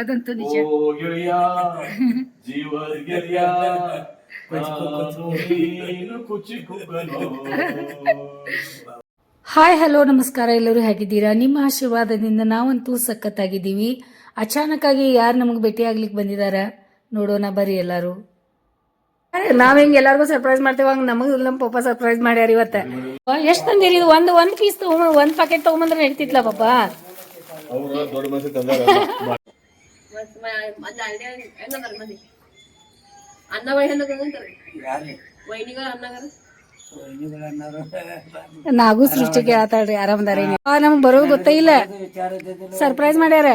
ಅದಂತೂ ನಿಜ. Hi hello ನಮಸ್ಕಾರ ಎಲ್ಲರೂ ಹೇಗಿದ್ದೀರಾ? ನಿಮ್ಮ ಆಶೀರ್ವಾದದಿಂದ ನಾವಂತೂ ಸಖತ್ತಾಗಿದ್ದೀವಿ. ಅಚಾನಕ್ ಆಗಿ ಯಾರು ನಮಗೆ ಭೇಟಿ ಆಗ್ಲಿಕ್ಕೆ ಬಂದಿದಾರ? ನೋಡೋಣ ಬರ್ರಿ ಎಲ್ಲರೂ. ನಾವ್ ಹೆಂಗ್ ಎಲ್ಲಾರ್ಗು ಸರ್ಪ್ರೈಸ್ ಮಾಡ್ತೇವ ಹಂಗ ನಮಗ್ ನಮ್ಮ ಪಪ್ಪ ಸರ್ಪ್ರೈಸ್ ಮಾಡ್ಯಾರ ಇವತ್ತ. ಎಷ್ಟ್ ತಂದಿರಿ ಒಂದ್ ಒಂದ್ ಪೀಸ್ ತಗೊಂಡ್ ಒಂದ್ ಪ್ಯಾಕೆಟ್ ತಗೊಂಬಂದ್ರೆ ನಡೀತಿತ್ಲ ಪಪ್ಪ? ಅವ್ರು ದೊಡ್ಡ ಮನಸ್ಸು ತಂದಾರ ಅನ್ನ ವೈನಿಗಳ ಅನ್ನಗಾರ ನಾಗೂ ಸೃಷ್ಟಿ ಕೇಳತ್ತಾಳ್ರಿ ಆರಾಮದಾರಿ ನಮ್ಗ್ ಬರೋದು ಗೊತ್ತೇ ಇಲ್ಲ. ಸರ್ಪ್ರೈಸ್ ಮಾಡ್ಯಾರ.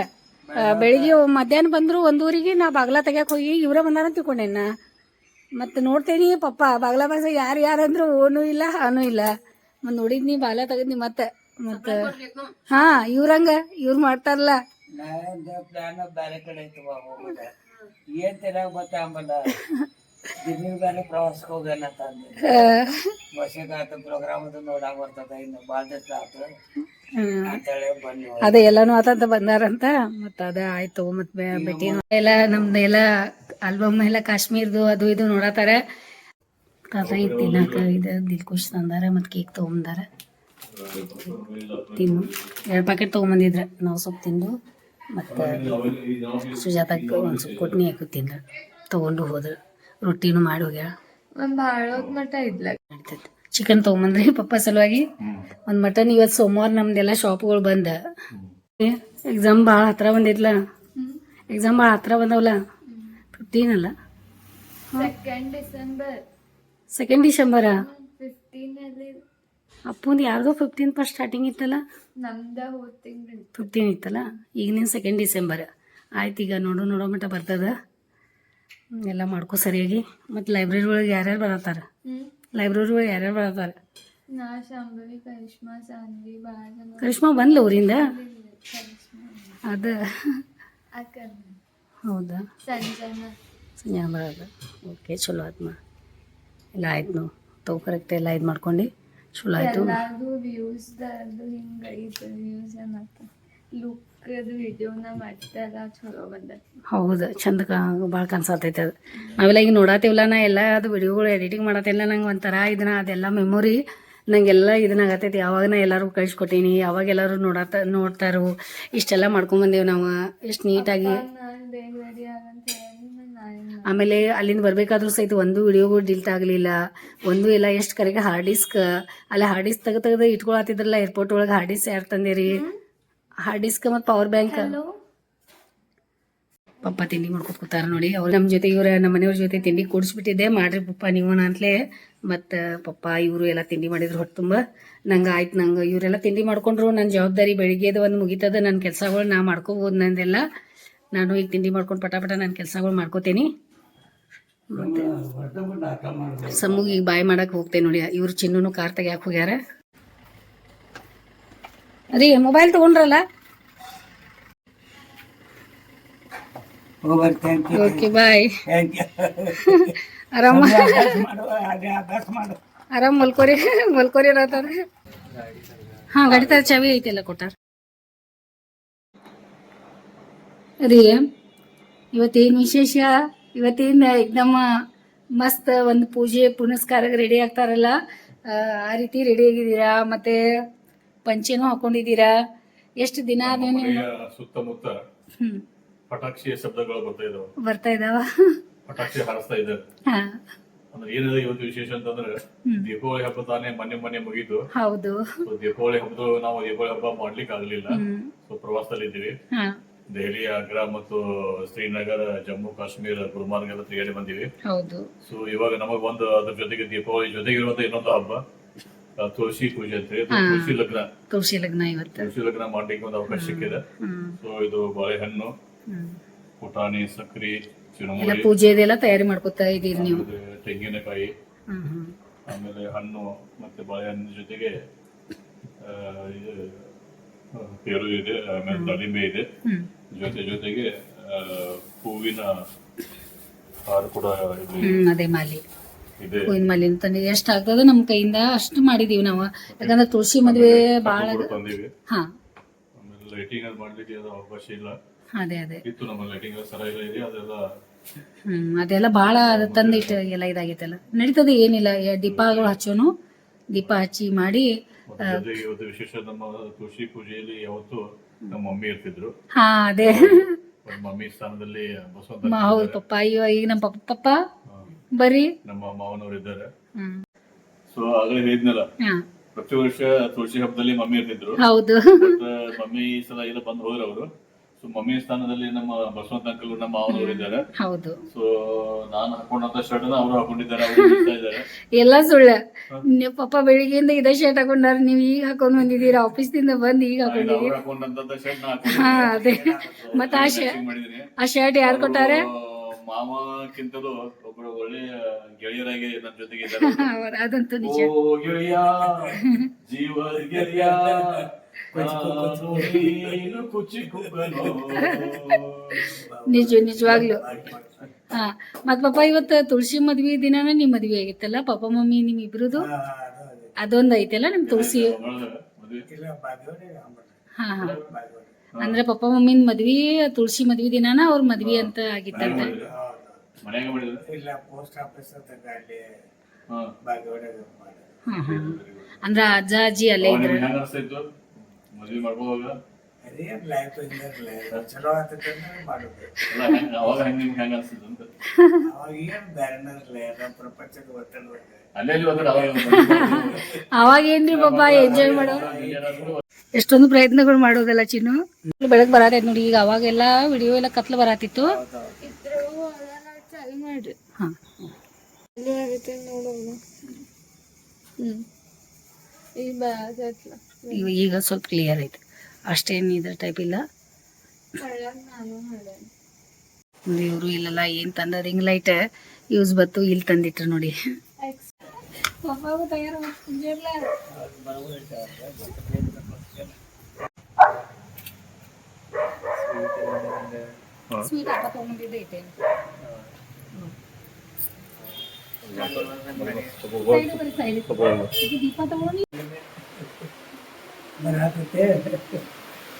ಬೆಳಿಗ್ಗೆ ಮಧ್ಯಾಹ್ನ ಬಂದ್ರು ಒಂದೂರಿಗೆ ನಾ ಬಾಗ್ಲ ತೆಗ್ಯಾಕ ಹೋಗಿ ಇವ್ರ ಬಂದಾರ ತಿಳ್ಕೊಂಡೇನ ಮತ್ತೆ ನೋಡ್ತೇನಿ ಪಪ್ಪ ಬಾಗ್ಲಾ ಬಾಸ ಯಾರು ಯಾರಂದ್ರು ಓನು ಇಲ್ಲ ಹಾನು ಇಲ್ಲ. ಮತ್ ಬಾಲ ತೆಗದ್ ತೆಗದ್ನಿ ಮತ್ತೆ ಮತ್ತ ಹಾ ಇವ್ರಂಗ ಇವ್ರ ಮಾಡ್ತಾರಲ್ಲ. ಪ್ಲಾನ್ ಬೇರೆ ಕಡೆ ಐತಿ ಹೋಗೋದ ಏನ್ ತಿನ್ನಾಗ ಗೊತ್ತಾಗಲ್ಲ ದಿನ ಬೇರೆ ಪ್ರವಾಸಕ್ಕೆ ಹೋಗೋಣ ಅಂತ ಅಂದೆ. ವರ್ಷಕ್ಕೆ ಆತ ಪ್ರೋಗ್ರಾಮ್ ಅದು ನೋಡಾಕ ಬರ್ತದ ಇನ್ನು ಭಾಳ ದಿವಸ ಆತು. ಅಂತೇಳಿ ಬನ್ನಿ ಅದೇ ಎಲ್ಲಾನು ಆತಂತ ಬಂದಾರಂತ ಮತ್ತ ಅದ ಆಯ್ತು ಮತ್ ಭೇಟಿ ಎಲ್ಲ ನಮ್ದು ಎಲ್ಲ ಆಲ್ಬಮ್ ಎಲ್ಲ ಕಾಶ್ಮೀರ್ದು ಅದು ಇದು ನೋಡತಾರ. ತಾತ ಇದು ತಿನ್ನಾಕ ಇದು ದಿಲ್ಕುಶ್ ತಂದಾರ ಮತ್ತು ಕೇಕ್ ತಗೊಂಬಂದಾರ. ತಿನ್ನು. ಎರಡು ಪ್ಯಾಕೆಟ್ ತೊಗೊಂಬಂದಿದ್ರ. ನಾವು ಸೊಪ್ಪು ತಿಂದು ಮತ್ತು ಸುಜಾತಕ್ಕೆ ಒಂದು ಸೊಪ್ಪು ಕೊಟ್ನಿ ಹಾಕಿ ತಿಂದ. ತೊಗೊಂಡು ಹೋದ್ರು. ರೊಟ್ಟಿನೂ ಮಾಡಿ ಹೋಗ್ಯಾಳ. ನಡೀತೈತಿ. ಚಿಕನ್ ತೊಗೊಂಬಂದ್ರಿ ಪಪ್ಪ ಸಲುವಾಗಿ. ಒಂದು ಮಟನ್ ಇವತ್ತು ಸೋಮವಾರ ನಮ್ದೆಲ್ಲ ಶಾಪ್ಗಳು ಬಂದ. ಎಕ್ಸಾಮ್ ಭಾಳ ಹತ್ರ ಬಂದಿದ್ಲ ಎಕ್ಸಾಮ್ ಭಾಳ ಹತ್ರ ಬಂದವಲ್ಲ ಫಿಫ್ಟೀನ್ ಅಲ್ಲ? ಸೆಕೆಂಡ್ ಡಿಸೆಂಬರ್ ಸೆಕೆಂಡ್ ಡಿಸೆಂಬರಾ ಅಪ್ಪಂದು ಯಾರ್ದೋ ಫಿಫ್ಟೀನ್ ಫಸ್ಟ್ ಸ್ಟಾರ್ಟಿಂಗ್ ಇತ್ತಲ್ಲ? ನಮ್ದ ಹೋದ್ ತಿಂಗಳು ಫಿಫ್ಟೀನ್ ಇತ್ತಲ್ಲ? ಈಗ ನಿನ್ ಸೆಕೆಂಡ್ ಡಿಸೆಂಬರ್ ಆಯ್ತು ಈಗ ನೋಡು ನೋಡೋ ಮಟ್ಟ ಬರ್ತದ. ಎಲ್ಲ ಮಾಡ್ಕೊ ಸರಿಯಾಗಿ. ಮತ್ತು ಲೈಬ್ರರಿ ಒಳಗೆ ಯಾರ್ಯಾರು ಬರತ್ತಾರ? ಲೈಬ್ರರಿ ಒಳಗೆ ಯಾರ್ಯಾರು ಬರತ್ತಾರ? ನಾ ಶಾಂಭವಿ ಕರಿಷ್ಮಾ ಸಾನ್ವಿ ಬಂದ್ಲ ಊರಿಂದ? ಅದ? ಹೌದಾ? ಸಂಜಾನ. ಸಂಜಾನ ಬರೋದು ಓಕೆ ಚಲೋ ಆಯ್ತು ಎಲ್ಲ ಆಯ್ತು. ನಾವು ತಗೋ ಕರೆಕ್ಟ್ ಎಲ್ಲ ಇದು ಮಾಡ್ಕೊಂಡು. ಚಲೋ ಆಯಿತು. ಎಲ್ಲಾರ್ದು ವ್ಯೂಸ್ ಅದು ಹಿಂಗ ಐತೆ ವ್ಯೂಸ್ ಅನ್ನತ್ತ ಲುಕ್ ಅದು ವಿಡಿಯೋನ ಮಾಡ್ತಾರ ಚಲೋ ಹೌದು ಚಂದ ಭಾಳ ಕನ್ಸತೈತೆ ಅದು. ನಾವೆಲ್ಲ ಈಗ ನೋಡತ್ತೀವಲ್ಲ ನಾ ಎಲ್ಲ ಅದು ವಿಡಿಯೋಗಳು ಎಡಿಟಿಂಗ್ ಮಾಡತ್ತಿಲ್ಲ ನಂಗೆ ಒಂಥರ ಇದನ್ನ ಅದೆಲ್ಲ ಮೆಮೊರಿ ನಂಗೆಲ್ಲ ಇದನ್ನ ಆಗತೈತಿ. ಯಾವಾಗ ನಾ ಎಲ್ಲರೂ ಕಳಿಸ್ಕೊಟ್ಟೀನಿ ಯಾವಾಗ ಎಲ್ಲರೂ ನೋಡತ್ತ ನೋಡ್ತಾರೋ ಇಷ್ಟೆಲ್ಲ ಮಾಡ್ಕೊಂಬಂದೇವು ನಾವು. ಎಷ್ಟು ನೀಟಾಗಿ ನಾನು ಬೇಗ ರೆಡಿ ಆಗಂತ ಹೇಳಿ ನಾನು ಆಮೇಲೆ ಅಲ್ಲಿಂದ ಬರ್ಬೇಕಾದ್ರೂ ಸಹಿತ ಒಂದು ವಿಡಿಯೋಗಳು ಡಿಲ್ಟ್ ಆಗಲಿಲ್ಲ. ಒಂದು ಎಲ್ಲ ಎಷ್ಟು ಕರೆಗೆ ಹಾರ್ಡ್ ಡಿಸ್ಕ್ ಅಲ್ಲಿ ಹಾರ್ಡ್ ಡಿಸ್ಕ್ ತೆಗೆ ತೆಗೆದು ಇಟ್ಕೊಳತ್ತಿದ್ರಲ್ಲ ಏರ್ಪೋರ್ಟ್ ಒಳಗೆ ಹಾರ್ಡ್ ಡಿಸ್ಕ್ ಯಾರು ತಂದಿರಿ? ಹಾರ್ಡ್ ಡಿಸ್ಕ್ ಮತ್ತು ಪವರ್ ಬ್ಯಾಂಕ್ ಪಪ್ಪ ತಿಂಡಿ ಮಾಡ್ಕೊತ ಕೂತಾರ ನೋಡಿ. ಅವ್ರು ನಮ್ಮ ಜೊತೆ ಇವ್ರ ನಮ್ಮ ಮನೆಯವ್ರ ಜೊತೆ ತಿಂಡಿ ಕೂಡಿಸ್ಬಿಟ್ಟಿದ್ದೆ. ಮಾಡ್ರಿ ಪಪ್ಪ ನೀವು ಅಂತಲೇ ಮತ್ತು ಪಪ್ಪ ಇವರು ಎಲ್ಲ ತಿಂಡಿ ಮಾಡಿದ್ರು ಹೊಟ್ಟು ತುಂಬ. ನಂಗೆ ಆಯ್ತು ನಂಗೆ ಇವರೆಲ್ಲ ತಿಂಡಿ ಮಾಡ್ಕೊಂಡ್ರು. ನನ್ನ ಜವಾಬ್ದಾರಿ ಬೆಳಿಗ್ಗೆದು ಒಂದು ಮುಗಿತದ. ನನ್ನ ಕೆಲಸಗಳು ನಾ ಮಾಡ್ಕೋಬೋದು ನಂದೆಲ್ಲ. ನಾನು ಈಗ ತಿಂಡಿ ಮಾಡ್ಕೊಂಡು ಪಟ ಪಟ ನನ್ನ ಕೆಲಸಗಳು ಮಾಡ್ಕೋತೀನಿ. ಸಮ್ಮುಗೆ ಈಗ ಬಾಯ್ ಮಾಡಕ್ಕೆ ಹೋಗ್ತೇನೆ ನೋಡಿ ಇವ್ರು ಚಿನ್ನೂ ಕಾರ್ ತೆಗ್ಯಾಕ್ ಹೋಗ್ಯಾರ. ರೀ ಮೊಬೈಲ್ ತೊಗೊಂಡ್ರಲ್ಲ? ಓಕೆ ಬಾಯ್ ಆರಾಮ? ಆರಾಮ್ ಮಲ್ಕೋರಿ ಮಲ್ಕೋರಿ ಅನ್ನತಾರ ಹಾ ಗಾಡಿ ತರ ಚಾವಿ ಐತೆಲ್ಲ ಕೊಟ್ಟಾರ. ರೀ ಇವತ್ತೇನ್ ವಿಶೇಷ? ಇವತ್ತೇನ್ ಎಕ್ದಮ್ಮ ಮಸ್ತ್ ಒಂದು ಪೂಜೆ ಪುನಸ್ಕಾರಕ್ಕೆ ರೆಡಿ ಆಗ್ತಾರಲ್ಲ. ಆ, ರೀತಿ ರೆಡಿ ಆಗಿದ್ದೀರಾ? ಮತ್ತೆ ಪಂಚೆನೂ ಹಾಕೊಂಡಿದ್ದೀರಾ? ಎಷ್ಟು ದಿನ ಸುತ್ತಮುತ್ತ ಪಟಾಕ್ಷಿ ಶಬ್ದಗಳು ಬರ್ತಾ ಇದಾವೆ. ಬರ್ತಾ ಇದಾವ? ಪಟಾಕ್ಷಿ ಹಾರಿಸ್ತಾ ಇದ್ದಾರೆ ಅಂದ್ರೆ ಏನಿದೆ ಇವತ್ತು ವಿಶೇಷ ಅಂತಂದ್ರೆ ದೀಪಾವಳಿ ಹಬ್ಬ ತಾನೇ ಮೊನ್ನೆ ಮೊನ್ನೆ ಮುಗಿದು. ಹೌದು. ದೀಪಾವಳಿ ಹಬ್ಬದ ನಾವು ದೀಪಾವಳಿ ಹಬ್ಬ ಮಾಡ್ಲಿಕ್ಕೆ ಆಗ್ಲಿಲ್ಲ ಸೊ ಪ್ರವಾಸದಲ್ಲಿ ಇದ್ದೀವಿ ಹಾ. ದೆಹಲಿ ಆಗ್ರಾ ಮತ್ತು ಶ್ರೀನಗರ ಜಮ್ಮು ಕಾಶ್ಮೀರ ಗುಲ್ಮಾರ್ಗ್ ಎಲ್ಲ ತಿರುಗಾಡಿ ಬಂದಿವಿ. ಹೌದು. ಸೊ ಇವಾಗ ನಮಗ್ ಒಂದು ಅದ್ರ ಜೊತೆಗೆ ದೀಪಾವಳಿ ಜೊತೆಗೆ ಇರುವಂತ ಇನ್ನೊಂದು ಹಬ್ಬ ತುಳಸಿ ಪೂಜೆ ಅಂತ ಹೇಳಿ ತುಳಸಿ ಲಗ್ನ. ತುಳಸಿ ಲಗ್ನ ಇವತ್ತು. ತುಳಸಿ ಲಗ್ನ ಮಾಡ್ಲಿಕ್ಕೆ ಒಂದು ಅವಕಾಶ ಸಿಕ್ಕಿದೆ. ಸೊ ಇದು ಬಾಳೆಹಣ್ಣು ಪುಟಾಣಿ ಸಕ್ರಿ ಚಿಣಮುಳಿ ಪೂಜೆದೆಲ್ಲ ಪೂಜೆ ಇದೆಲ್ಲ ತಯಾರಿ ಮಾಡ್ಕೊತಾ ಇದೀರಿ ನೀವು. ತೆಂಗಿನಕಾಯಿ ಆಮೇಲೆ ಹಣ್ಣು ಮತ್ತೆ ಬಾಳೆಹಣ್ಣಿನ ಜೊತೆಗೆ ಆ, ಇದು ಪೇರು ಇದೆ ಆಮೇಲೆ ದಾಳಿಂಬೆ ಇದೆ. ಜೊತೆ ಜೊತೆಗೆ ಹೂವಿನ ಹಾರು ಕೂಡ ಇಲ್ಲಿ ಹ್ಮ್ ಅದೇ ಮಾಲಿ. ಇದೆ. ಹೂವಿನ ಮಾಲಿ ತಂದು ಎಷ್ಟು ಆಗ್ತದ ನಮ್ಮ ಕೈಯಿಂದ ಅಷ್ಟು ಮಾಡಿದೀವಿ ನಾವು. ಯಾಕಂದ್ರೆ ತುಳಸಿ ಮದ್ವೆ ಬಾಳ ಕೂಡ ತಂದೀವಿ. ಹಾ. ಆಮೇಲೆ ಲೈಟಿಂಗ್ ಅದು ಮಾಡ್ಲಿಕ್ಕೆ ಅದು ಅವಕಾಶ ಇಲ್ಲ. ಅದೇ ಅದೇ. ಇತ್ತು ನಮ್ಮ ಲೈಟಿಂಗ್ ಸರ ಎಲ್ಲ ಇದೆ ಅದೆಲ್ಲ ಹ್ಮ್ ಅದೆಲ್ಲ ಭಾಳ ತಂದಿಟ್ಟು ಎಲ್ಲ ಇದಾಗೈತಲ್ಲ. ನಡೀತದೆ ಏನಿಲ್ಲ ದೀಪಗಳು ಹಚ್ಚೋನು. ದೀಪ ಹಚ್ಚಿ ಮಾಡಿ ಮತ್ತೆ ಜೊತೆಗೆ ಇವತ್ತು ವಿಶೇಷ ನಮ್ಮ ತುಳಸಿ ಪೂಜೆಯಲ್ಲಿ ಯಾವತ್ತು ನಮ್ಮ ಮಮ್ಮಿ ಇರ್ತಿದ್ರು. ಹಾ ಅದೇ. ಮಮ್ಮಿ ಸ್ಥಾನದಲ್ಲಿ ಬಸವಂತ ಹೌದು ಪಪ್ಪ ಅಯ್ಯೋ ಈಗ ನಮ್ಮ ಪಪ್ಪ ಪಪ್ಪ. ಬರ್ರಿ. ನಮ್ಮ ಮಾವನವರು ಇದ್ದಾರೆ. ಹ್ಮ್ ಸೊ ಆಗಲೇ ಹೇಳಿದ್ನಲ್ಲ ಹಾ. ಪ್ರತಿ ವರ್ಷ ತುಳಸಿ ಹಬ್ಬದಲ್ಲಿ ಮಮ್ಮಿ ಇರ್ತಿದ್ರು. ಹೌದು. ಮಮ್ಮಿ ಈ ಸಲ ಇಲ್ಲ ಬಂದು ಹೋದ್ರು ಅವರು ಸೊ ಮಮ್ಮಿ ಸ್ಥಾನದಲ್ಲಿ ನಮ್ಮ ಬಸವಂತ ಅಂಕಲ್ ನಮ್ಮ ಮಾವನವರು ಇದ್ದಾರೆ. ಹೌದು. ಸೊ ನಾನು ಹಾಕೊಂಡಂತ ಶರ್ಟ್ ಅವರು ಹಾಕೊಂಡಿದ್ದಾರೆ ಅವರು ಇದ್ದಾರೆ. ಎಲ್ಲ ಸುಳ್ಳ. ನೀವು ಪಪ್ಪ ಬೆಳಿಗ್ಗೆಯಿಂದ ಇದೇ ಶರ್ಟ್ ಹಾಕೊಂಡಾರ ನೀವು ಈಗ ಹಾಕೊಂಡು ಬಂದಿದ್ದೀರಾ? ಆಫೀಸ್ದಿಂದ ಬಂದು ಈಗ ಹಾಕೊಂಡಿದ್ದೀರಿ? ಹಾ ಅದೇ. ಮತ್ತ ಆ ಶರ್ಟ್ ಆ ಶರ್ಟ್ ಯಾರು ಕೊಟ್ಟಾರೆ? ಅವ್ರು ಮಾವಕ್ಕಿಂತಲೂ ಒಬ್ಬರು ಒಳ್ಳೆ ಗೆಳೆಯರಾಗಿ ನನ್ನ ಜೊತೆಗೆ ಇದ್ದಾರೆ. ಅವ್ರ ಅದಂತೂ ನಿಜ. ಓ ಗೆಳೆಯ ಜೀವ ಗೆಳೆಯ. ನಾನು ನೀನು ಕುಚಿ. ನಿಜ ನಿಜವಾಗ್ಲು. ಹಾ ಮತ್ ಪಾಪ ಇವತ್ತು ತುಳಸಿ ಮದ್ವಿ ದಿನಾನ ನಿಮ್ ಮದ್ವಿ ಆಗಿತ್ತಲ್ಲ? ಪಾಪ ಮಮ್ಮಿ ನಿಮ್ ಇಬ್ರದು? ಅದೊಂದ್ ಐತಲ್ಲ ನಿಮ್ ತುಳಸಿ? ಹಾ ಹಾ. ಅಂದ್ರೆ ಪಪ್ಪ ಮಮ್ಮಿನ ಮದ್ವಿ ತುಳಸಿ ಮದ್ವಿ ದಿನಾನ ಅವ್ರ ಮದ್ವಿ ಅಂತ ಆಗಿತ್ತಂತ? ಅಂದ್ರ ಅಜ್ಜ ಅಜ್ಜಿ ಅಲ್ಲೇ ಇದ್ರು? ಲೈಫ್ ಚಲೋ ಆಗ್ತೈತೆ ಮಾಡುದು ಅವಾಗ ಹೆಂಗ್ ನಿಮ್ಗೆ ಹೆಂಗ್ ಅನ್ಸ್ತಿತ್ತು ಅಂತ. ಅವಾಗ ಏನ್ ಬ್ಯಾರನರ್ಲಿ ನಮ್ಮ ಪ್ರಪಂಚದ ಒತ್ತಡ ಬಗ್ಗೆ ಅಲ್ಲೇ ಅಲ್ಲಿ ಹೋದ್ರೆ ಅವಾಗ ಅವಾಗ ಏನ್ರಿ ಪಾಪ ಎಂಜಾಯ್ ಮಾಡೋ ಎಷ್ಟೊಂದು ಪ್ರಯತ್ನಗಳು ಮಾಡೋದಲ್ಲ ಚಿನ್ನು. ಬೆಳಗ್ಗೆ ಬರತೈತ್ ನೋಡಿ ಈಗ ಅವಾಗೆಲ್ಲ ವಿಡಿಯೋ ಎಲ್ಲ ಕತ್ಲು ಬರತಿತ್ತು. ಹಾ. ಈಗ ಸ್ವಲ್ಪ ಕ್ಲಿಯರ್ ಐತೆ ಅಷ್ಟೇನು ಇದ್ರ ಟೈಪ್ ಇಲ್ಲ. ಇವರು ಇಲ್ಲಲ್ಲ ಏನು ತಂದ ರಿಂಗ್ ಲೈಟ್ ಯೂಸ್ ಬತ್ತು ಇಲ್ಲಿ ತಂದಿಟ್ರು ನೋಡಿ? ಸ್ವೀಟ್ ಅಪ್ಪ ತಗೊಂಡಿದ್ದೆ ಐತೆ ಸೈಡ್ ಬರ್ರಿ, ಸೈಡ್. ಇದು ದೀಪ ತಗೊಂಡು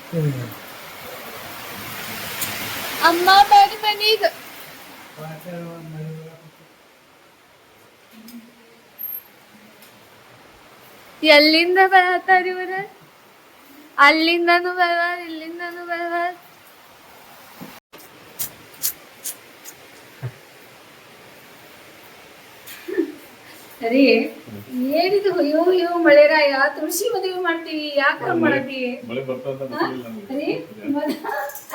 ಬರಾತೈತೆ ಅಮ್ಮ ಬರ್ರಿ ಬನ್ನಿ ಈಗ ಎಲ್ಲಿಂದ ಬರತ್ತಾರ ಇವ್ರ ಅಲ್ಲಿಂದನು ಬರ್ವಾರ ಇಲ್ಲಿಂದನು ಬರ್ವಾರ ಸರಿ ಏನಿದು? ಅಯ್ಯೋ ಅಯ್ಯೋ ಮಳೆರಾಯ ತುಳಸಿ ಮದುವೆ ಮಾಡ್ತೀವಿ ಯಾಕೆ ಮಾಡತಿ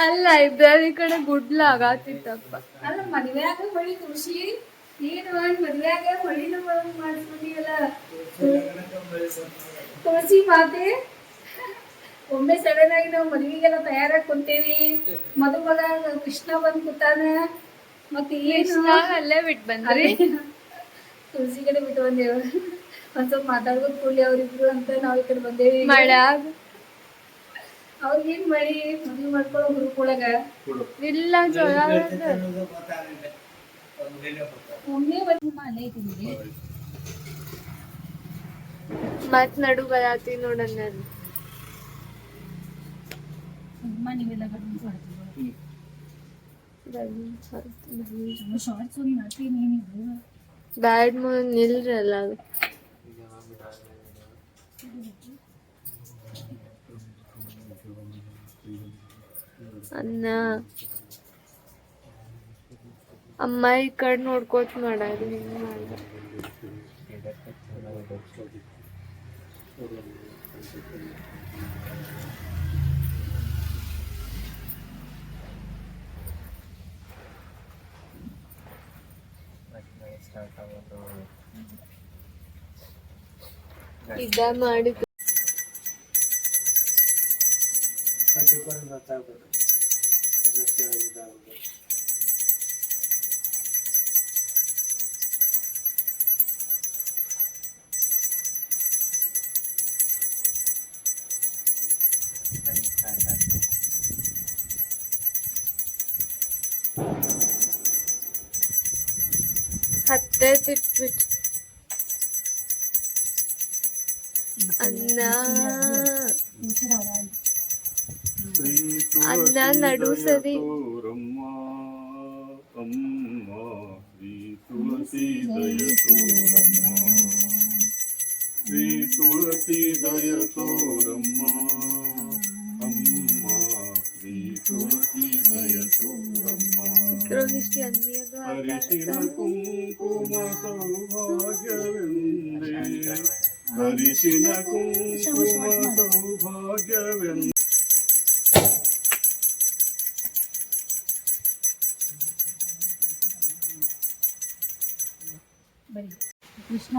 ಅಲ್ಲ ಲೈಬ್ರರಿ ಕಡೆ ಗುಡ್ಲ ಆಗತ್ತಿತ್ತಪ್ಪ ಅಲ್ಲ ಮದ್ವೆಯಾಗ ಮಳಿ ತುಳಸಿ. ಏನು ಮಾಡಿ ಮದ್ವೆಯಾಗ ಮಳಿನ ಅಲ್ಲ ತುಳಸಿ ಮಾತೆ. ಒಮ್ಮೆ ಸಡನ್ ಆಗಿ ನಾವು ಮದ್ವಿಗೆಲ್ಲ ತಯಾರಾಗಿ ಕುಂತೇವಿ. ಮದುಮಗ ಕೃಷ್ಣ ಬಂದ್ ಕೂತಾನ. ಮತ್ತೆ ಏನು? ಅಲ್ಲೇ ಬಿಟ್ ಬಂದ್ರಿ ತುಳಸಿ ಕಡೆ ಬಿಟ್ಟು ಬಂದೇವ. ಒಂದ್ ಸ್ವಲ್ಪ ಮಾತಾಡ್ಬೋದು ಕೂಡ್ಲಿ ಅವ್ರಿಬ್ರು ಅಂತ ನಾವ್ ಈ ಕಡೆ ಬಂದೇವಿ ಮಳ್ಯಾಗ ಅವ್ರಿಗೇನ್ ಮಳಿ ಮದ್ವಿ ಮಾಡ್ಕೊಳ್ಳೋ ಹುರುಕೊಳಗ ಇಲ್ಲ ಜೋಳ ಗೊತ್ತಾಗಲ್ಲ ಒಂದು ವಿಡಿಯೋ ಬರ್ತಾರೆ ಒಮ್ಮೆ ಬಂದು ಅಲ್ಲೇ ಐತಿ ಮತ್ ನಡು ಬರಾತಿ ನೋಡಣ್ಣ ಅಮ್ಮ ನೀವೆಲ್ಲ ಬರ್ತೀನಿ ಶಾರ್ಟ್ಸ್ ಹೋಗಿ ಮಾಡ್ತೀನಿ ನೀವು ಬ್ಯಾಡ್ ಮುಂದ್ ನಿಲ್ರಲ್ಲ ಅದು ಅನ್ನ. ಅಮ್ಮ ಈ ಕಡೆ ನೋಡ್ಕೋತ ಮಾಡಾರಿ ಹಿಂಗ್ ಮಾಡ್ದ. ಇದ ಕಟ್ಟಿಕೊಂಡು ಗೊತ್ತಾಗ್ಬೋದು ಅದಕ್ಕೆ ಇದಾಗೋದು ಹತ್ತೆ ತಿಟ್ಬಿಟ್ಟು ಅನ್ನ ಶ್ರೀ ಅನ್ನ ನಡು ಸರಿ ತೋರಮ್ಮ ಅಮ್ಮ ಶ್ರೀ ತುಳಸಿ ದಯ ಬರೀ ಕೃಷ್ಣ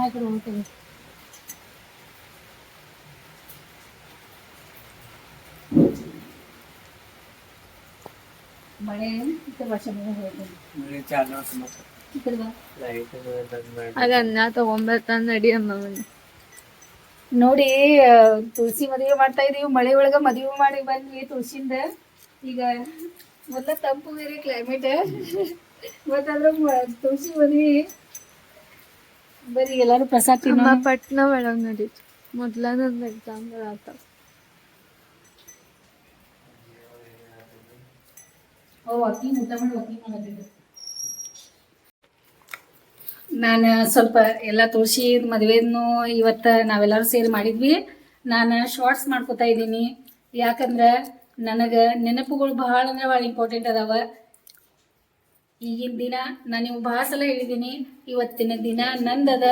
ಮಳೆ ಈ ವರ್ಷ ಮಳೆ ಮಳೆ ಚಾಲು ಮತ್ತೆ. ಈ ಕಡೆ ಬಾ. ಲೈಟ್ ಆಗ ಅನ್ನ ತಗೊಂಬರ್ತಾನ ನಡಿ ಅಮ್ಮ ಮನೆ. ನೋಡಿ ತುಳಸಿ ಮದುವೆ ಮಾಡ್ತಾ ಇದೀವಿ. ಮಳೆ ಒಳಗ ಮದುವೆ ಮಾಡಿ ಬನ್ನಿ ತುಳಸಿಂದ. ಈಗ ಮೊದಲ ತಂಪು ಬೇರೆ ಕ್ಲೈಮೇಟ್ ಮತ್ತಂದ್ರ ತುಳಸಿ ಮದ್ವಿ ಬರೀ ಎಲ್ಲರೂ ಪ್ರಸಾದ ತಿನ್ನೋ ಪಟ್ನ ಒಳಗೆ ನಡೀತು. ನಂದು ಎಕ್ಸಾಮ್ ಆತ ನಾನು ಸ್ವಲ್ಪ ಎಲ್ಲ ತುಳಸಿ ಮದುವೆನು ಇವತ್ತು ನಾವೆಲ್ಲರೂ ಸೇರಿ ಮಾಡಿದ್ವಿ. ನಾನು ಶಾರ್ಟ್ಸ್ ಮಾಡ್ಕೋತಾ ಇದ್ದೀನಿ. ಯಾಕಂದ್ರೆ ನನಗೆ ನೆನಪುಗಳು ಬಹಳ ಅಂದ್ರೆ ಭಾಳ ಇಂಪಾರ್ಟೆಂಟ್ ಅದಾವ. ಈಗಿನ ದಿನ ನಾನು ನೀವು ಭಾಳ ಸಲ ಹೇಳಿದ್ದೀನಿ ಇವತ್ತಿನ ದಿನ ನಂದದ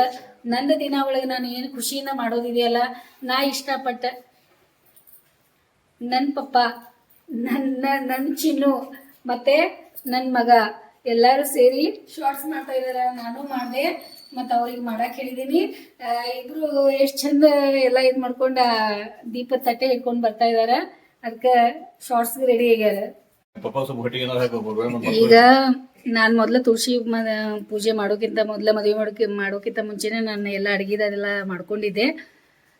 ನಂದ ದಿನ ಒಳಗೆ ನಾನು ಏನು ಖುಷಿಯಿಂದ ಮಾಡೋದಿದೆಯಲ್ಲ ನಾ ಇಷ್ಟಪಟ್ಟ ನನ್ನ ಪಪ್ಪ ನನ್ನ ನನ್ನ ಚಿನ್ನು ಮತ್ತೆ ನನ್ನ ಮಗ ಎಲ್ಲರೂ ಸೇರಿ ಶಾರ್ಟ್ಸ್ ಮಾಡ್ತಾ ಇದ್ದಾರೆ ನಾನು ಮಾಡಿದೆ ಮತ್ತು ಅವ್ರಿಗೆ ಮಾಡಕ್ಕೆ ಹೇಳಿದ್ದೀನಿ ಇಬ್ರು ಎಷ್ಟು ಚಂದ ಎಲ್ಲ ಇದು ಮಾಡ್ಕೊಂಡು ದೀಪದ ತಟ್ಟೆ ಇಟ್ಕೊಂಡು ಬರ್ತಾ ಇದ್ದಾರೆ ಅದಕ್ಕೆ ಶಾರ್ಟ್ಸ್ಗೆ ರೆಡಿ ಆಗ್ಯಾರ. ಈಗ ನಾನು ಮೊದಲು ತುಳಸಿ ಮ, ಪೂಜೆ ಮಾಡೋಕ್ಕಿಂತ ಮೊದಲು ಮದುವೆ ಮಾಡೋಕೆ, ಮಾಡೋಕ್ಕಿಂತ ಮುಂಚೆನೇ ನಾನು ಎಲ್ಲ ಅಡುಗೆದೆಲ್ಲ ಮಾಡ್ಕೊಂಡಿದ್ದೆ.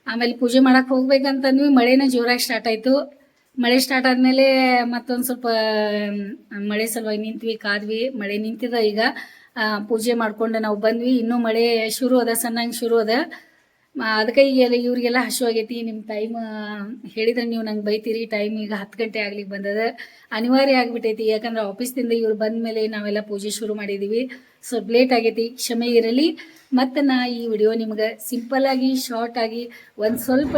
ಆಮೇಲೆ ಪೂಜೆ ಮಾಡೋಕೆ ಹೋಗ್ಬೇಕಂತಂದ್ವಿ, ಮಳೆನ ಜೋರಾಗಿ ಸ್ಟಾರ್ಟ್ ಆಯಿತು. ಮಳೆ ಸ್ಟಾರ್ಟ್ ಆದಮೇಲೆ ಮತ್ತೊಂದು ಸ್ವಲ್ಪ ಮಳೆ ಸಲುವಾಗಿ ನಿಂತ್ವಿ, ಕಾದ್ವಿ. ಮಳೆ ನಿಂತಿದ ಈಗ. ಪೂಜೆ ಮಾಡ್ಕೊಂಡು ನಾವು ಬಂದ್ವಿ. ಇನ್ನೂ ಮಳೆ ಶುರು ಅದ, ಸಣ್ಣಂಗೆ ಶುರು ಅದ. ಅದಕ್ಕೆ ಈಗ ಇವ್ರಿಗೆಲ್ಲ ಹಶು ನಿಮ್ಮ ಟೈಮ್ ಹೇಳಿದ್ರೆ ನೀವು ನಂಗೆ ಬೈತೀರಿ ಟೈಮ್ ಈಗ ಹತ್ತು ಗಂಟೆ ಆಗ್ಲಿಕ್ಕೆ ಬಂದದ. ಅನಿವಾರ್ಯ ಆಗಿಬಿಟ್ಟೈತಿ, ಯಾಕಂದ್ರೆ ಆಫೀಸ್ದಿಂದ ಇವ್ರು ಬಂದ ಮೇಲೆ ನಾವೆಲ್ಲ ಪೂಜೆ ಶುರು ಮಾಡಿದ್ದೀವಿ ಸ್ವಲ್ಪ ಲೇಟ್ ಆಗೈತಿ, ಕ್ಷಮೆ ಇರಲಿ. ಮತ್ತು ನಾ ಈ ವಿಡಿಯೋ ನಿಮ್ಗೆ ಸಿಂಪಲ್ಲಾಗಿ ಶಾರ್ಟಾಗಿ ಒಂದು ಸ್ವಲ್ಪ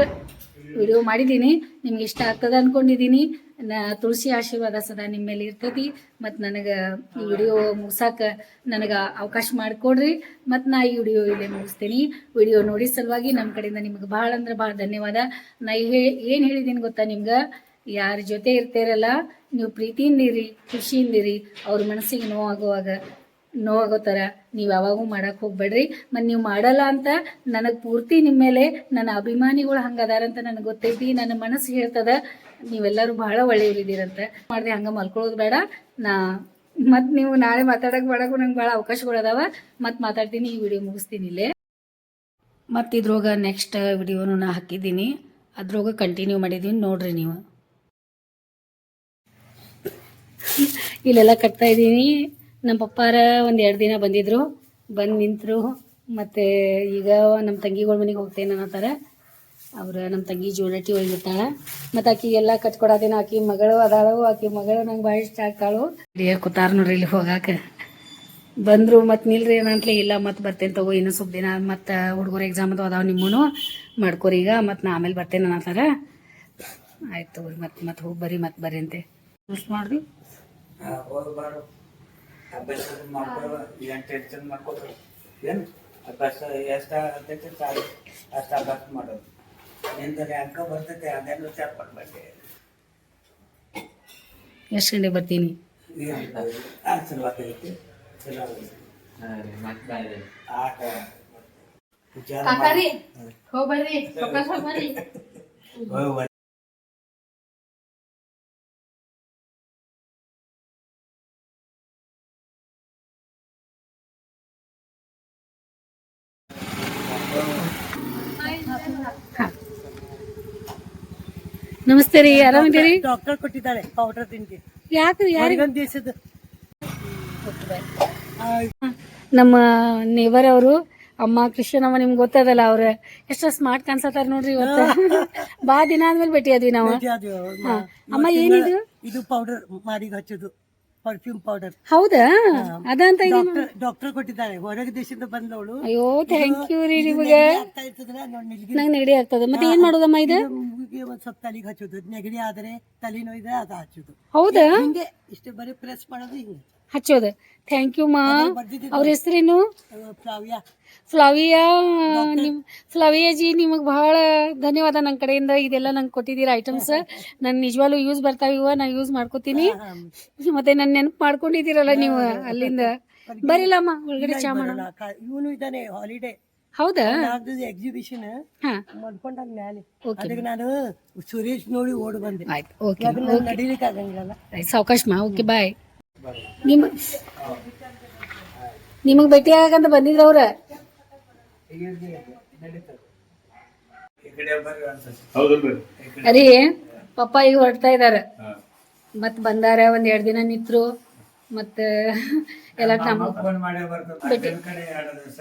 ವಿಡಿಯೋ ಮಾಡಿದ್ದೀನಿ. ನಿಮ್ಗೆ ಇಷ್ಟ ಆಗ್ತದೆ ಅಂದ್ಕೊಂಡಿದ್ದೀನಿ ನಾ ತುಳಸಿ ಆಶೀರ್ವಾದ ಸದಾ ನಿಮ್ಮ ಮೇಲೆ ಇರ್ತೈತಿ. ಮತ್ತು ನನಗೆ ಈ ವಿಡಿಯೋ ಮುಗ್ಸಕ್ಕೆ ನನಗೆ ಅವಕಾಶ ಮಾಡಿಕೊಡ್ರಿ. ಮತ್ತು ನಾ ಈ ವಿಡಿಯೋ ಇಲ್ಲೇ ಮುಗಿಸ್ತೀನಿ. ವಿಡಿಯೋ ನೋಡಿ ಸಲುವಾಗಿ ನಮ್ಮ ಕಡೆಯಿಂದ ನಿಮ್ಗೆ ಭಾಳ ಅಂದ್ರೆ ಭಾಳ ಧನ್ಯವಾದ. ನಾ ಹೇ, ಏನು ಹೇಳಿದ್ದೀನಿ ಗೊತ್ತಾ ನಿಮ್ಗೆ? ಯಾರ ಜೊತೆ ಇರ್ತೀರಲ್ಲ, ನೀವು ಪ್ರೀತಿಯಿಂದಿರಿ, ಖುಷಿಯಿಂದಿರಿ, ಅವ್ರ ಮನಸ್ಸಿಗೆ ನೋವಾಗುವಾಗ ನೋವಾಗೋ ಥರ ನೀವು ಯಾವಾಗೂ ಮಾಡಕ್ಕೆ ಹೋಗ್ಬೇಡ್ರಿ. ಮತ್ತು ನೀವು ಮಾಡಲ್ಲ ಅಂತ ನನಗೆ ಪೂರ್ತಿ ನಿಮ್ಮ ಮೇಲೆ ನನ್ನ ಅಭಿಮಾನಿಗಳು ಹಂಗದಾರ ಅಂತ ನನಗೆ ಗೊತ್ತೈತಿ. ನನ್ನ ಮನಸ್ಸು ಹೇಳ್ತದ, ನೀವೆಲ್ಲರೂ ಭಾಳ ಒಳ್ಳೆಯವರಿದ್ದೀರಂತ ಮಾಡಿದೆ ಹಂಗೆ ಮಲ್ಕೊಳ್ಳೋದು ಬೇಡ. ನಾ ಮತ್ತು ನೀವು ನಾಳೆ ಮಾತಾಡೋಕೆ ಬೇಡಕ್ಕೂ ನಂಗೆ ಭಾಳ ಅವಕಾಶಗಳದಾವ ಮತ್ತು ಮಾತಾಡ್ತೀನಿ, ಈ ವಿಡಿಯೋ ಮುಗಿಸ್ತೀನಿ ಇಲ್ಲೇ. ಮತ್ತು ಇದ್ರೊಳಗೆ ನೆಕ್ಸ್ಟ್ ವಿಡಿಯೋನು ನಾ ಹಾಕಿದ್ದೀನಿ. ಅದ್ರೊಳಗೆ ಕಂಟಿನ್ಯೂ ಮಾಡಿದ್ದೀನಿ ನೋಡ್ರಿ ನೀವು. ಇಲ್ಲೆಲ್ಲ ಕಟ್ತಾ ಇದ್ದೀನಿ. ನಮ್ಮ ಪಪ್ಪಾರ ಒಂದು ಎರಡು ದಿನ ಬಂದಿದ್ರು. ಬಂದು ನಿಂತರು. ಮತ್ತು ಈಗ ನಮ್ಮ ತಂಗಿಗಳ ಮನೆಗೆ ಹೋಗ್ತೇನೆ ಅನ್ನತ್ತಾರ. ಅವ್ರ ನಮ್ಮ ತಂಗಿ ಜೋಡಟಿ ಒಳಗಿರ್ತಾಳ ಮತ್ತು ಆಕಿಗೆಲ್ಲ ಕಚ್ಕೊಡತೀನಿ ಆಕಿ ಮಗಳು ಅದಾಳು. ಆಕಿ ಮಗಳು ನಂಗೆ ಭಾಳ ಇಷ್ಟ ಆಗ್ತಾಳು. ಹಿಡಿಯ ಕೂತಾರ ನೋಡ್ರಿ ಇಲ್ಲಿ ಹೋಗಾಕ. ಬಂದರು. ಮತ್ತು ನಿಲ್ರಿ ಏನಂತಲೇ ಇಲ್ಲ. ಮತ್ತು ಬರ್ತೇನೆ ತಗೋ ಇನ್ನೂ ಸ್ವಲ್ಪ ದಿನ. ಮತ್ತು ಹುಡುಗರು ಎಕ್ಸಾಮ್ ಅದು ಅದಾವ ನಿಮ್ಮನು. ಮಾಡ್ಕೋರಿ ಈಗ. ಮತ್ತು ನಾ ಆಮೇಲೆ ಬರ್ತೇನೆ ಅನ್ನತ್ತಾರ. ಆಯ್ತು ತಗೋರಿ. ಮತ್ತೆ ಮತ್ತೆ ಹೋಗಿ ಬರ್ರಿ. ಮತ್ತೆ ಬರ್ರಿ ಅಂತೆ. ಮಾಡ್ರಿ. ಅಭ್ಯಾಸ ಮಾಡ್ಕೊಳ್ಳೋ ಏನ್ ಟೆನ್ಷನ್ ಮಾಡ್ಕೋತಾರೆ ಏನು ಅಭ್ಯಾಸ ಎಷ್ಟು ಆಗ್ತೈತೆ ಸಾಕು ಅಷ್ಟು ಅಭ್ಯಾಸ ಮಾಡೋದು ನಿಂದರೆ ಅಂಕ ಬರ್ತೈತೆ ಅದನ್ನು ವಿಚಾರ ಪಡ್ಬೇಕು ಎಷ್ಟು ಗಂಟೆಗೆ ಬರ್ತೀನಿ ಆಶೀರ್ವಾದ ಐತಿ ಚಲೋ ಆಗೈತಿ. ಆಟ ವಿಚಾರ ಕಾಕಾರಿ ಹೋಗ್ಬರ್ರಿ ಸಾವ್ಕಾಸ್ ಹೋಗ್ಬರ್ರಿ ನಮಸ್ತೆ ರೀ ಆರಾಮಿದ್ದೀರಿ ಡಾಕ್ಟರ್ ಕೊಟ್ಟಿದ್ದಾಳೆ ಪೌಡರ್ ತಿಂಡಿ. ಯಾಕ್ರಿ ಯಾರಿಗೊಂದು ನಮ್ಮ ನೇಬರ್ ಅವರು ಅಮ್ಮ ಕೃಷ್ಣನಮ್ಮ ನಿಮ್ಗೆ ಗೊತ್ತದಲ್ಲ ಅವ್ರ ಎಷ್ಟ ಸ್ಮಾರ್ಟ್ ಕಾಣಿಸತ್ತಾರ ನೋಡ್ರಿ ಇವತ್ತು. ಬಾ ದಿನ ಆದ್ಮೇಲೆ ಭೇಟಿ ಆದ್ವಿ ನಾವು. ಅಮ್ಮ ಏನಿದು? ಇದು ಪೌಡರ್ ಮಾಡಿ ಹಚ್ಚೋದು. ಪರ್ಫ್ಯೂಮ್ ಪೌಡರ್ ಹೌದಾ? ಅದಂತ ಡಾಕ್ಟರ್ ಡಾಕ್ಟರ್ ಕೊಟ್ಟಿದ್ದಾಳೆ ಹೊರಗೆ ದೇಶದಿಂದ ಬಂದವಳು. ಅಯ್ಯೋ ಥ್ಯಾಂಕ್ ಯು ರೀ ನಿಮಗೆ. ನಂಗೆ ನೆಗಡಿ ಆಗ್ತದೆ. ಮತ್ತೆ ಏನ್ ಮಾಡೋದಮ್ಮ ಇದು? ಒಂದ್ ಸ್ವಲ್ಪ ತಲೆಗೆ ಹಚ್ಚೋದು. ನೆಗಡಿ ಆದ್ರೆ ತಲೆನೋ ಇದ್ರೆ ಅದು ಹಚ್ಚೋದು. ಹೌದಾ? ಹಿಂಗೆ. ಇಷ್ಟು ಬರೀ ಪ್ರೆಸ್ ಮಾಡೋದು ಹಿಂಗೆ. ಹಚ್ಚೋದು. ಥ್ಯಾಂಕ್ ಯು ಮಾ. ಅವ್ರ ಹೆಸರೇನು? ಫ್ಲಾವಿಯಾ ಫ್ಲವಿಯಾ ನಿಮ್ ಫ್ಲವಿಯಾ ಜಿ ನಿಮಗೆ ಬಹಳ ಧನ್ಯವಾದ ನನ್ನ ಕಡೆಯಿಂದ ಇದೆಲ್ಲ ನಂಗೆ ಕೊಟ್ಟಿದ್ದೀರ ಐಟಮ್ಸ್ ನಾನು ನಿಜವಾಗ್ಲೂ ಯೂಸ್ ಬರ್ತಾವ ಇವ ನಾ ಯೂಸ್ ಮಾಡ್ಕೋತೀನಿ. ಮತ್ತೆ ನನ್ನ ನೆನಪು ಮಾಡ್ಕೊಂಡಿದ್ದೀರಲ್ಲ ನೀವು ಅಲ್ಲಿಂದ. ಬರಿಲ್ಲಮ್ಮ ಒಳಗಡೆ ಚಾ ಮಾಡೋಣ. ಇವನು ಇದ್ದಾನೆ ಹಾಲಿಡೇ ಹೌದಾ? ಎಕ್ಸಿಬಿಷನ್ ಮಾಡ್ಕೊಂಡಾಗ ಮ್ಯಾಲೆ. ಅದಕ್ಕೆ ನಾನು ಸುರೇಶ್ ನೋಡಿ ಓಡ್ ಬಂದೆ. ಆಯ್ತು ಓಕೆ ನಡೀಲಿಕ್ಕೆ ಆಗಂಗಿಲ್ಲ ಸಾವಕಾಶ ಮಾ ಓಕೆ ಬಾಯ್ ನಿಮ್ಮ ನಿಮಗೆ ಭೇಟಿ ಆಗಂತ ಬಂದಿದ್ರ ಅವ್ರ ಈ ಕಡೆ ಬರ್ರಿ ಅನ್ಸುತ್ತೆ ಹೌದಲ್ರಿ ಅರಿ ಪಪ್ಪ ಈಗ ಹೊರಡ್ತಾ ಇದಾರ. ಮತ್ ಬಂದಾರ ಒಂದ್ ಎರಡ್ ದಿನ ನಿತ್ರು. ಮತ್ತ ಎಲ್ಲ ನಮ್ಮ ಫೋನ್ ಮಾಡೇ ಬರ್ತದೆ. ಕಡೆ ಎರಡು ದಿವಸ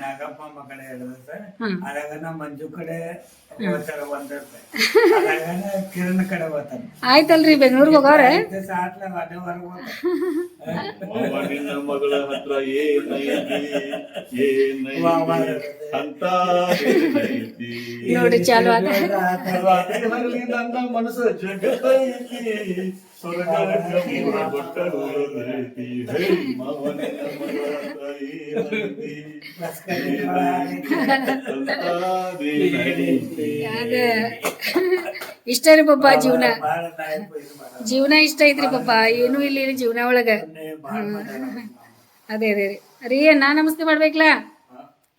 ನಾಗಪ್ಪ ಅಮ್ಮ ಕಡೆ ಎರಡು ದಿವಸ ಅದಾಗ ನಮ್ಮ ಮಂಜು ಕಡೆ ಹೋಗ್ತಾರ ಒಂದ್ ಅದಾಗ ಕಿರಣ್ ಕಡೆ ಹೋಗ್ತಾನೆ. ಆಯ್ತಲ್ರಿ ಬೆಂಗಳೂರಿಗೆ ಹೋಗವ್ರೆ ದಿವಸ ಆತ್ಲ ಅದೇ ಹೊರಗೆ ಹೋಗ್ತಾನೆ. ಮಗಳ ಹತ್ರ ಅಂತ ನೋಡಿ ಚಾಲು ಆದ ಮನಸ್ಸು ಇಷ್ಟ ರೀ ಪಪ್ಪ ಜೀವನ. ಜೀವನ ಇಷ್ಟ ಐತ್ರಿ ಪಪ್ಪ, ಏನು ಇಲ್ಲಿ ಜೀವನ ಒಳಗ. ಅದೇ ಅದೇ ರೀ. ರೀ ನಾ ನಮಸ್ತೆ ಮಾಡ್ಬೇಕಲ್ಲ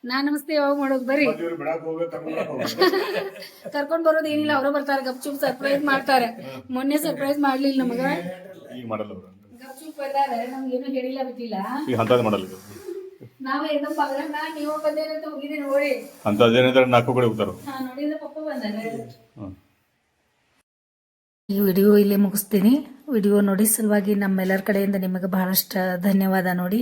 ನಾ ನಮಸ್ತೆ ಯಾವಾಗ ಮಾಡೋದು? ಬರ್ರಿ. ಇವ್ರು ಕರ್ಕೊಂಡ್ ಬರೋದು ಏನಿಲ್ಲ ಅವ್ರ ಬರ್ತಾರೆ ಗಪ್ಚುಪ್ ಸರ್ಪ್ರೈಸ್ ಮಾಡ್ತಾರೆ. ಮೊನ್ನೆ ಸರ್ಪ್ರೈಸ್ ಮಾಡ್ಲಿಲ್ಲ ನಮಗ. ಗಪ್ಚುಪ್ ಹೇಳಿಲ್ಲ ಬಿಟ್ಟಿಲ್ಲ. ನಾವ್ ಏನೋ ಪಗಲನ್ನ ನೀವು ಬಂದೇನಂತ ಹೋಗಿದ್ದೆ ನೋಡಿ ಅಂತದೇನಿದ್ರೆ ನಾಲ್ಕು ಕಡೆ ಹೋಗ್ತಾರ ಹಾ ನೋಡಿದ್ರೆ ಪಪ್ಪ ಬಂದಾರ. ಈ ವಿಡಿಯೋ ಇಲ್ಲೇ ಮುಗಿಸ್ತೀನಿ. ವಿಡಿಯೋ ನೋಡಿ ಸಲುವಾಗಿ ನಮ್ಮೆಲ್ಲರ ಕಡೆಯಿಂದ ನಿಮಗೆ ಬಹಳಷ್ಟು ಧನ್ಯವಾದ ನೋಡಿ.